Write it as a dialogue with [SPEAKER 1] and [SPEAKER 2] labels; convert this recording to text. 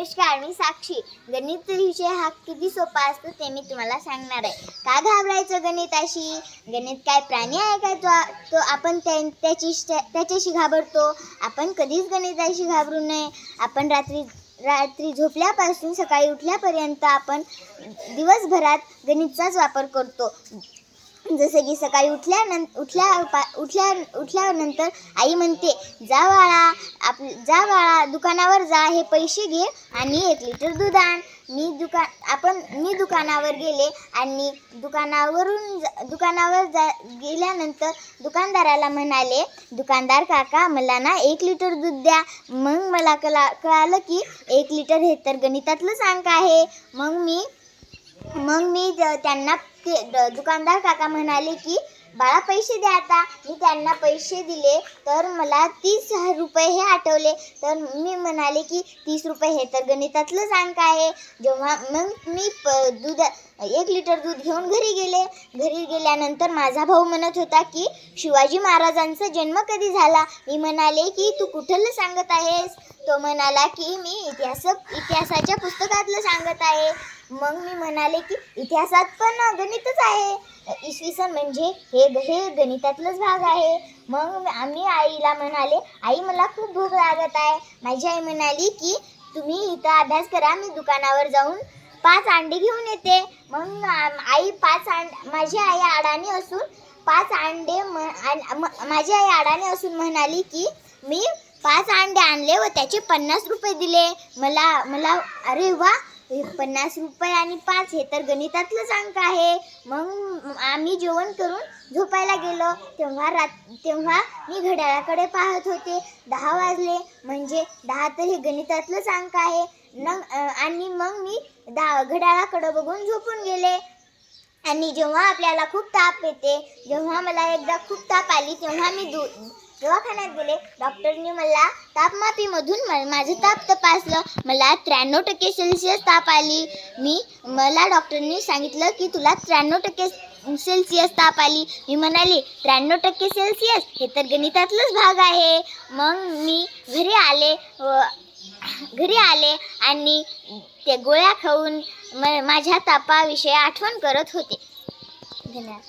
[SPEAKER 1] नमस्कार मी साक्षी. गणित विषय हा किती सोपा असतो ते मी तुम्हाला सांगणार आहे. का घाबरायचं गणिताशी? गणित काय प्राणी आहे काय तो? तो आपण त्या त्याची त्याच्याशी घाबरतो? आपण कधीच गणिताशी घाबरू नये. आपण रात्री रात्री झोपल्यापासून सकाळी उठल्यापर्यंत आपण दिवसभरात गणितचाच वापर करतो. जसं की सकाळी उठल्यानं उठल्या पा उठल्या उठल्यानंतर आई म्हणते जा बाळा आप जा बाळा दुकानावर जा हे पैसे घे आणि एक लिटर दूध आण. मी दुकान आपण मी दुकानावर गेले आणि दुकानावरून दुकानावर जा गेल्यानंतर दुकानदाराला म्हणाले दुकानदार काका मला ना एक लिटर दूध द्या. मग मला कला कळालं की एक लिटर हे तर गणितातलंच अंक आहे. मग मी मग मी ज- त्यांना ते द- दुकानदार काका म्हणाले की बाळा पैसे द्या आता. मी त्यांना पैसे दिले तर मला तीस रुपये हे आठवले. तर मी म्हणाले की तीस रुपये हे तर गणितातलंच अंक आहे. जेव्हा मग मी प दूध एक लिटर दूध घेऊन घरी गेले. घरी गेल्यानंतर माझा भाऊ म्हणत होता की शिवाजी महाराजांचा जन्म कधी झाला? मी म्हणाले की तू कुठलं सांगत आहेस? तो म्हणाला की मी इतिहास इतिहासाच्या पुस्तकातलं सांगत आहे. मग मी म्हणाले की इतिहासात पण गणितच आहे. इसवी सन म्हणजे हे हे गणितातलंच भाग आहे. मग आम्ही आईला म्हणाले आई मला खूप भूक लागत आहे. माझी आई म्हणाली की तुम्ही इथं अभ्यास करा मी दुकानावर जाऊन पाच अंडे घेऊन येते. मग आई पाच अंड माझी आई अडाणी असून पाच अंडे म आण- म- माझी आई अडाणी असून म्हणाली की मी पाच अंडे आणले व त्याचे पन्नास रुपये दिले. मला मला अरे वा हे पन्नास रुपये आणि पाच हे तर गणितातलंच अंक आहे. मग आम्ही जेवण करून झोपायला गेलो. तेव्हा रात तेव्हा मी घड्याळाकडे पाहत होते. दहा वाजले. म्हणजे दहा तर हे गणितातलंच अंक आहे. न आणि मग मी दहा घड्याळाकडं बघून झोपून गेले. आणि जेव्हा आपल्याला खूप ताप येते जेव्हा मला एकदा खूप ताप आली तेव्हा मी दु दवाखान्यात गेले. डॉक्टरने मला तापमापीमधून माझं ताप तपासलं. मला त्र्याण्णव टक्के सेल्सिअस ताप आली. मी मला डॉक्टरनी सांगितलं की तुला त्र्याण्णव टक्के सेल्सिअस ताप आली. मी म्हणाले त्र्याण्णव टक्के सेल्सिअस? हे तर गणितातलंच भाग आहे. मग मी घरी आले व घरी आले आणि ते गोळ्या खाऊन म माझ्या तापाविषयी आठवण करत होते. धन्यवाद.